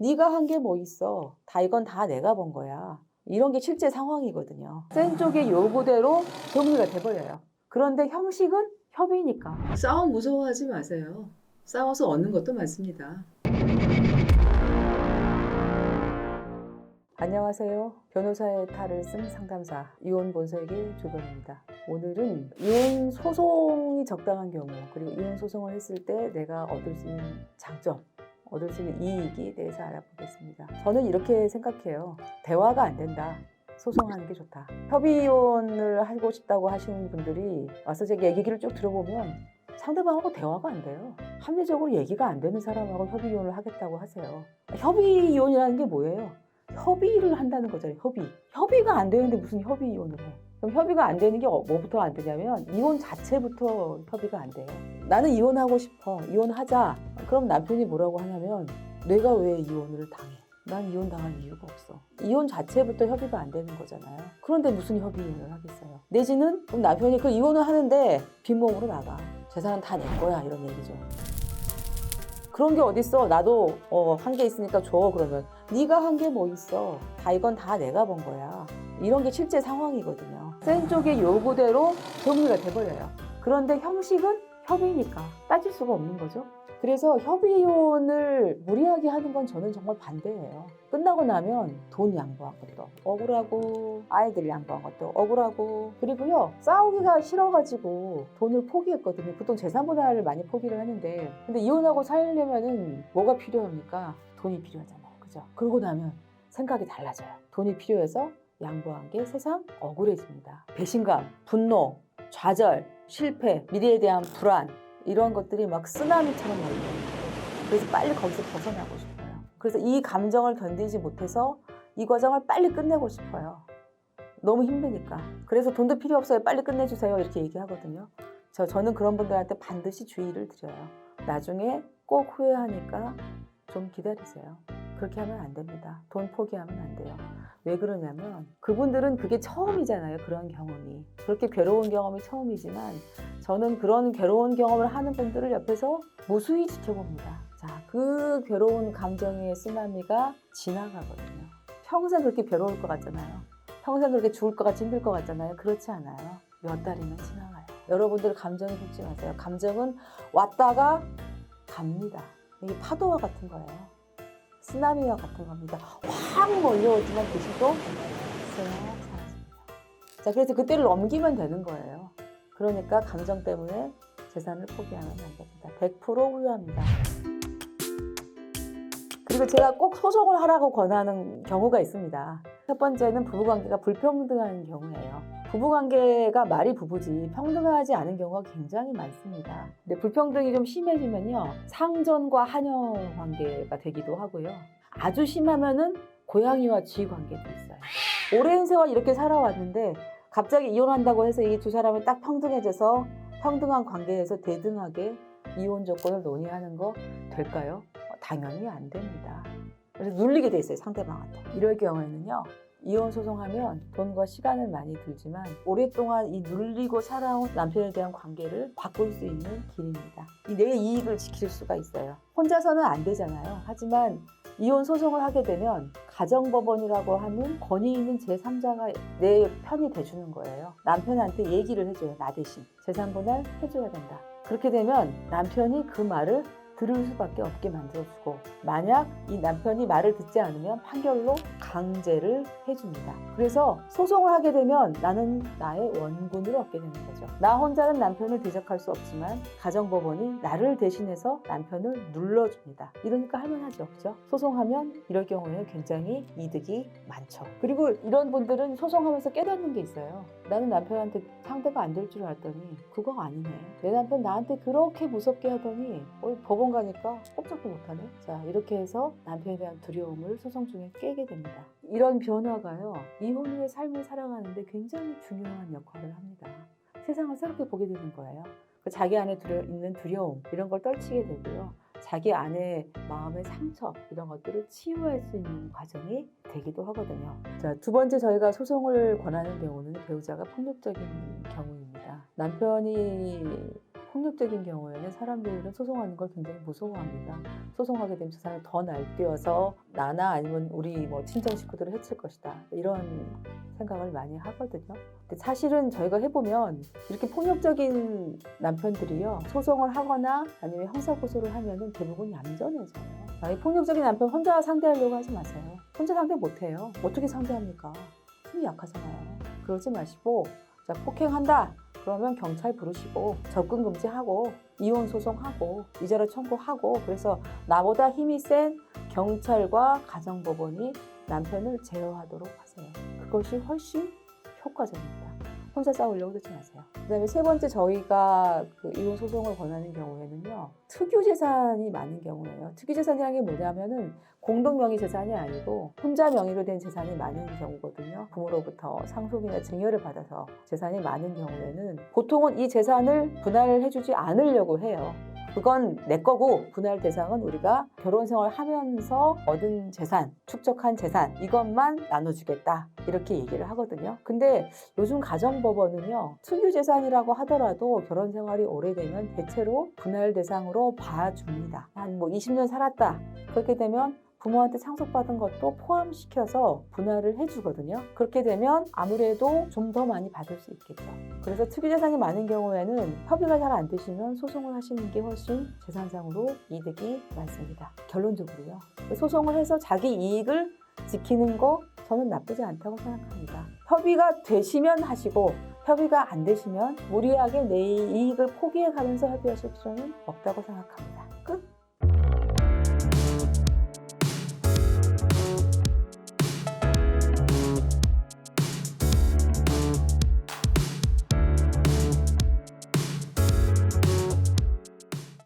네가 한 게 뭐 있어? 다 이건 다 내가 본 거야. 이런 게 실제 상황이거든요. 센 쪽의 요구대로 정리가 돼버려요. 그런데 형식은 협의니까. 싸움 무서워하지 마세요. 싸워서 얻는 것도 많습니다. 안녕하세요. 변호사의 탈을 쓴 상담사 이혼 본설기 조변입니다. 오늘은 이혼 소송이 적당한 경우 그리고 이혼 소송을 했을 때 내가 얻을 수 있는 장점 얻을 수 있는 이익에 대해서 알아보겠습니다. 저는 이렇게 생각해요. 대화가 안 된다. 소송하는 게 좋다. 협의 이혼을 하고 싶다고 하시는 분들이 와서 제 얘기를 쭉 들어보면 상대방하고 대화가 안 돼요. 합리적으로 얘기가 안 되는 사람하고 협의 이혼을 하겠다고 하세요. 협의 이혼이라는 게 뭐예요? 협의를 한다는 거잖아요. 협의. 협의가 안 되는데 무슨 협의 이혼을 해? 그럼 협의가 안 되는 게 어- 뭐부터 안 되냐면 이혼 자체부터 협의가 안 돼요. 나는 이혼하고 싶어. 이혼하자. 그럼 남편이 뭐라고 하냐면 내가 왜 이혼을 당해? 난 이혼 당할 이유가 없어. 이혼 자체부터 협의가 안 되는 거잖아요. 그런데 무슨 협의 이혼을 하겠어요? 내지는 그럼 남편이 그 이혼을 하는데 빈몸으로 나가. 재산은 다 내 거야 이런 얘기죠. 그런 게 어딨어? 나도 어, 한 게 있으니까 줘 그러면 네가 한 게 뭐 있어? 다 이건 다 내가 본 거야. 이런 게 실제 상황이거든요. 센 쪽의 요구대로 정리가 돼버려요. 그런데 형식은 협의니까 따질 수가 없는 거죠. 그래서 협의혼을 무리하게 하는 건 저는 정말 반대예요. 끝나고 나면 돈 양보한 것도 억울하고 아이들 양보한 것도 억울하고 그리고요 싸우기가 싫어가지고 돈을 포기했거든요. 보통 재산 분할을 많이 포기를 하는데 근데 이혼하고 살려면은 뭐가 필요합니까? 돈이 필요하잖아요. 그죠? 그러고 나면 생각이 달라져요. 돈이 필요해서 양보한 게 세상 억울해집니다. 배신감, 분노, 좌절, 실패, 미래에 대한 불안 이런 것들이 막 쓰나미처럼 몰려요. 그래서 빨리 거기서 벗어나고 싶어요. 그래서 이 감정을 견디지 못해서 이 과정을 빨리 끝내고 싶어요. 너무 힘드니까. 그래서 돈도 필요 없어요. 빨리 끝내주세요. 이렇게 얘기하거든요. 저, 저는 그런 분들한테 반드시 주의를 드려요. 나중에 꼭 후회하니까 좀 기다리세요. 그렇게 하면 안 됩니다. 돈 포기하면 안 돼요. 왜 그러냐면 그분들은 그게 처음이잖아요. 그런 경험이. 그렇게 괴로운 경험이 처음이지만 저는 그런 괴로운 경험을 하는 분들을 옆에서 무수히 지켜봅니다. 자, 그 괴로운 감정의 쓰나미가 지나가거든요. 평생 그렇게 괴로울 것 같잖아요. 평생 그렇게 죽을 것 같이 힘들 것 같잖아요. 그렇지 않아요. 몇 달이면 지나가요. 여러분들 감정에 속지 마세요. 감정은 왔다가 갑니다. 이게 파도와 같은 거예요. 쓰나미와 같은 겁니다. 확 몰려오지만 쓱 사라집니다. 자, 그래서 그때를 넘기면 되는 거예요. 그러니까 감정 때문에 재산을 포기하면 안 됩니다. 100% 후회합니다. 그리고 제가 꼭 소송을 하라고 권하는 경우가 있습니다. 첫 번째는 부부관계가 불평등한 경우예요. 부부관계가 말이 부부지 평등하지 않은 경우가 굉장히 많습니다. 근데 불평등이 좀 심해지면요. 상전과 하녀 관계가 되기도 하고요. 아주 심하면은 고양이와 쥐 관계도 있어요. 오랜 세월 이렇게 살아왔는데 갑자기 이혼한다고 해서 이 두 사람이 딱 평등해져서 평등한 관계에서 대등하게 이혼 조건을 논의하는 거 될까요? 어, 당연히 안 됩니다. 그래서 눌리게 돼 있어요 상대방한테. 이럴 경우에는요. 이혼 소송하면 돈과 시간은 많이 들지만 오랫동안 이 눌리고 살아온 남편에 대한 관계를 바꿀 수 있는 길입니다. 이내 이익을 지킬 수가 있어요. 혼자서는 안 되잖아요. 하지만 이혼 소송을 하게 되면 가정법원이라고 하는 권위 있는 제3자가 내 편이 돼주는 거예요. 남편한테 얘기를 해줘요. 나 대신 재산분할 해줘야 된다. 그렇게 되면 남편이 그 말을 들을 수밖에 없게 만들어주고 만약 이 남편이 말을 듣지 않으면 판결로 강제를 해줍니다. 그래서 소송을 하게 되면 나는 나의 원군을 얻게 되는 거죠. 나 혼자는 남편을 대적할 수 없지만 가정법원이 나를 대신해서 남편을 눌러줍니다. 이러니까 할만하죠. 그죠? 소송하면 이럴 경우에는 굉장히 이득이 많죠. 그리고 이런 분들은 소송하면서 깨닫는 게 있어요. 나는 남편한테 상대가 안 될 줄 알았더니 그거 아니네. 내 남편 나한테 그렇게 무섭게 하더니 어, 법원 가니까 꼼짝도 못하네. 자 이렇게 해서 남편에 대한 두려움을 소송 중에 깨게 됩니다. 이런 변화가요 이혼 후의 삶을 살아가는데 굉장히 중요한 역할을 합니다. 세상을 새롭게 보게 되는 거예요. 그 자기 안에 두려, 있는 두려움 이런 걸 떨치게 되고요. 자기 안에 마음의 상처 이런 것들을 치유할 수 있는 과정이 되기도 하거든요. 자, 두 번째 저희가 소송을 권하는 경우는 배우자가 폭력적인 경우입니다. 남편이 폭력적인 경우에는 사람들은 소송하는 걸 굉장히 무서워합니다. 소송하게 되면 저 사람이 더 날뛰어서 나나 아니면 우리 뭐 친정 식구들을 해칠 것이다. 이런 생각을 많이 하거든요. 근데 사실은 저희가 해보면 이렇게 폭력적인 남편들이요 소송을 하거나 아니면 형사고소를 하면은 대부분 얌전해져요. 폭력적인 남편 혼자 상대하려고 하지 마세요. 혼자 상대 못해요. 어떻게 상대합니까? 힘이 약하잖아요. 그러지 마시고 자 폭행한다. 그러면 경찰 부르시고 접근 금지하고 이혼 소송하고 위자료 청구하고 그래서 나보다 힘이 센 경찰과 가정법원이 남편을 제어하도록 하세요. 그것이 훨씬 효과적입니다. 혼자 싸우려고 하지 마세요. 그다음에 세 번째 저희가 그 이혼 소송을 권하는 경우에는요 특유 재산이 많은 경우예요. 특유 재산이라는 게 뭐냐면은 공동 명의 재산이 아니고 혼자 명의로 된 재산이 많은 경우거든요. 부모로부터 상속이나 증여를 받아서 재산이 많은 경우에는 보통은 이 재산을 분할을 해주지 않으려고 해요. 그건 내 거고 분할 대상은 우리가 결혼 생활 하면서 얻은 재산, 축적한 재산 이것만 나눠주겠다 이렇게 얘기를 하거든요. 근데 요즘 가정법원은요 특유 재산이라고 하더라도 결혼 생활이 오래되면 대체로 분할 대상으로 봐줍니다. 한 뭐 20년 살았다 그렇게 되면 부모한테 상속받은 것도 포함시켜서 분할을 해주거든요. 그렇게 되면 아무래도 좀 더 많이 받을 수 있겠죠. 그래서 특유재산이 많은 경우에는 협의가 잘 안 되시면 소송을 하시는 게 훨씬 재산상으로 이득이 많습니다. 결론적으로요. 소송을 해서 자기 이익을 지키는 거 저는 나쁘지 않다고 생각합니다. 협의가 되시면 하시고 협의가 안 되시면 무리하게 내 이익을 포기해 가면서 협의하실 필요는 없다고 생각합니다. 끝.